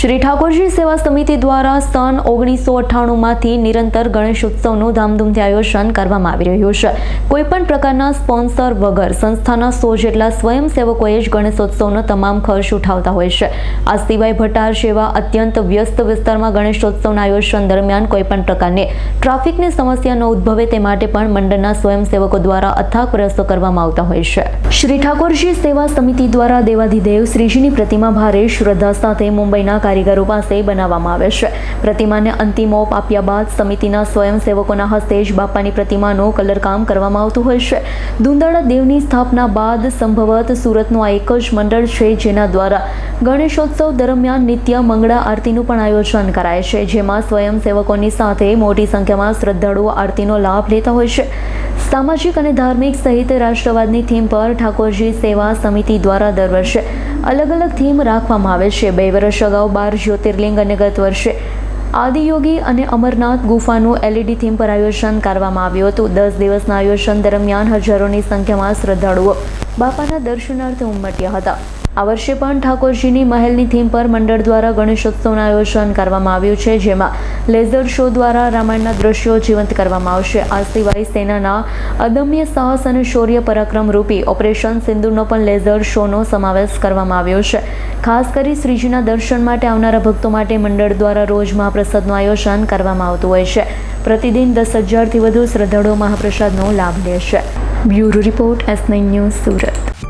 શ્રી ઠાકોરજી સેવા સમિતિ દ્વારા સન ઓગણીસો અઠ્ઠાણુંમાંથી નિરંતર ગણેશ ઉત્સવનું ધામધૂમથી આયોજન કરવામાં આવી રહ્યું છે. કોઈપણ પ્રકારના સ્પોન્સર વગર સંસ્થાના સો જેટલા સ્વયંસેવકોએ જ ગણેશોત્સવનો તમામ ખર્ચ ઉઠાવતા હોય છે. આ સિવાય ભટાર જેવા અત્યંત વ્યસ્ત વિસ્તારમાં ગણેશોત્સવના આયોજન દરમિયાન કોઈપણ પ્રકારની ટ્રાફિકની સમસ્યા ન ઉદ્ભવે તે માટે પણ મંડળના સ્વયંસેવકો દ્વારા અથાગ પ્રયાસો કરવામાં આવતા હોય છે. શ્રી ઠાકોરજી સેવા સમિતિ દ્વારા દેવાધિદેવ શ્રીજીની પ્રતિમા ભારે શ્રદ્ધા સાથે મુંબઈના કારીગરો પાસે બનાવવામાં આવે છે. પ્રતિમાને અંતિમ ઓપ આપ્યા બાદ સમિતિના સ્વયંસેવકોના હસ્તે જ બાપાની પ્રતિમાનું કલરકામ કરવામાં આવતું હોય છે. દુંદાળા દેવની સ્થાપના બાદ સંભવત સુરતનું આ એક જ મંડળ છે જેના દ્વારા ગણેશોત્સવ દરમિયાન નિત્ય મંગળા આરતીનું પણ આયોજન કરાય છે, જેમાં સ્વયંસેવકોની સાથે મોટી સંખ્યામાં શ્રદ્ધાળુઓ આરતીનો લાભ લેતા હોય છે. સામાજિક અને ધાર્મિક સહિત રાષ્ટ્રવાદની થીમ પર ઠાકોરજી સેવા સમિતિ દ્વારા દર વર્ષે અલગ અલગ થીમ રાખવામાં આવે છે. બે વર્ષ અગાઉ બાર જ્યોતિર્લિંગ અને ગત વર્ષે આદિયોગી અને અમરનાથ ગુફાનું એલઈડી થીમ પર આયોજન કરવામાં આવ્યું હતું. દસ દિવસના આયોજન દરમિયાન હજારોની સંખ્યામાં શ્રદ્ધાળુઓ બાપાના દર્શનાર્થે ઉમટ્યા હતા. આ વર્ષે પણ ઠાકોરજીની મહેલની થીમ પર મંડળ દ્વારા ગણેશોત્સવનું આયોજન કરવામાં આવ્યું છે, જેમાં લેઝર શો દ્વારા રામાયણના દ્રશ્યો જીવંત કરવામાં આવશે. આ સિવાય સેનાના અદમ્ય સાહસ અને શૌર્ય પરાક્રમ રૂપી ઓપરેશન સિંદુરનો પણ લેઝર શોનો સમાવેશ કરવામાં આવ્યો છે. ખાસ કરી શ્રીજીના દર્શન માટે આવનારા ભક્તો માટે મંડળ દ્વારા રોજ મહાપ્રસાદનું આયોજન કરવામાં આવતું હોય છે. પ્રતિદિન દસ હજારથી વધુ શ્રદ્ધાળુઓ મહાપ્રસાદનો લાભ લે છે. Bureau report S nine news Surat.